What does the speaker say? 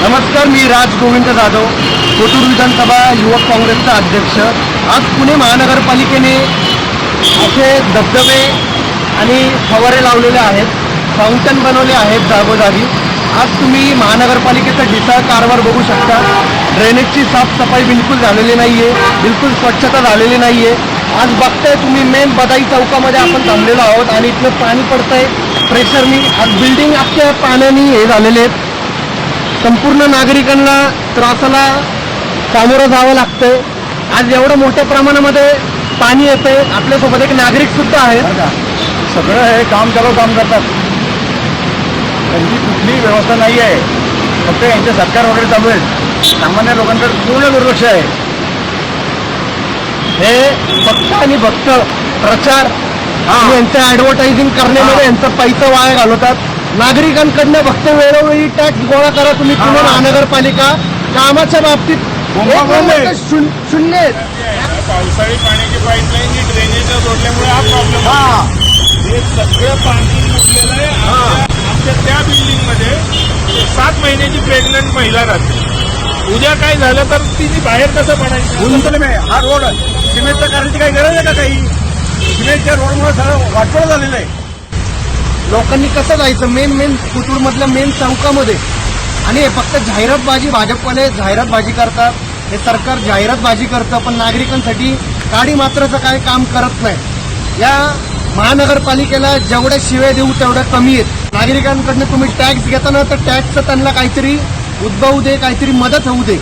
नमस्कार मी राज गोविंद जाधव. कोटूर विधानसभा युवक काँग्रेसचा अध्यक्ष. आज पुणे महानगरपालिकेने असे धबधबे आणि फवारे लावलेले आहेत. फाउंटन बनवले आहेत जागोजागी आज तुम्ही महानगरपालिकेचा ढिसाळ कारभार बघू शकता. ड्रेनेजची साफसफाई बिलकुल झालेली नाही आहे बिलकुल स्वच्छता झालेली नाही आहे आज बघताय तुम्ही मेन बदाई चौकामध्ये आपण थांबलेलो आहोत आणि इथलं पाणी पडतंय. प्रेशरनी आज बिल्डिंग अख्ख्या पाण्याने हे झालेले आहेत. संपूर्ण नागरिकांना त्रासाला सामोरं जावं लागतंय. आज एवढं मोठ्या प्रमाणामध्ये पाणी येतंय. आपल्यासोबत एक नागरिक सुद्धा आहेत. सगळं हे काम चालू काम करतात. त्यांची कुठलीही व्यवस्था नाही आहे फक्त यांचे सरकार वगैरे चालू आहे. सामान्य लोकांकडे पूर्ण दुर्लक्ष आहे. हे फक्त आणि फक्त प्रचार यांचं ऍडव्हर्टायझिंग करण्यामध्ये यांचा पैसा वाया घालवतात. नागरिकांकडनं फक्त वेळोवेळी टॅक्स गोळा करा. तुम्ही पुणे हा. महानगरपालिका कामाच्या बाबतीत शून्य. पावसाळी पाण्याची पाईपलाईन जी ड्रेनेजला जोडल्यामुळे हा प्रॉब्लेम हा. हे सगळं पाणी मुरलेलं आहे. आमच्या आमच्या त्या बिल्डिंगमध्ये सात महिन्याची प्रेग्नंट महिला राहते. उद्या काय झालं तर तिने बाहेर कसं पडायचं? हा रोड सिमेंटचा करायची काही गरज आहे का काही? सिमेंटच्या रोडमुळे सगळं वाटपळ झालेलं आहे. लोकांनी कसं जायचं? मेन मेन मधल्या मेन चौकामध्ये. आणि हे फक्त जाहिरातबाजी भाजपवाले जाहिरातबाजी करतात. हे सरकार जाहिरातबाजी करतं पण नागरिकांसाठी काडी मात्राचं काय काम करत नाही. या महानगरपालिकेला जेवढ्या शिव्या देऊ तेवढ्या कमी आहेत. नागरिकांकडनं तुम्ही टॅक्स घेताना तर टॅक्सचं त्यांना काहीतरी उद्भवू दे काहीतरी मदत होऊ दे.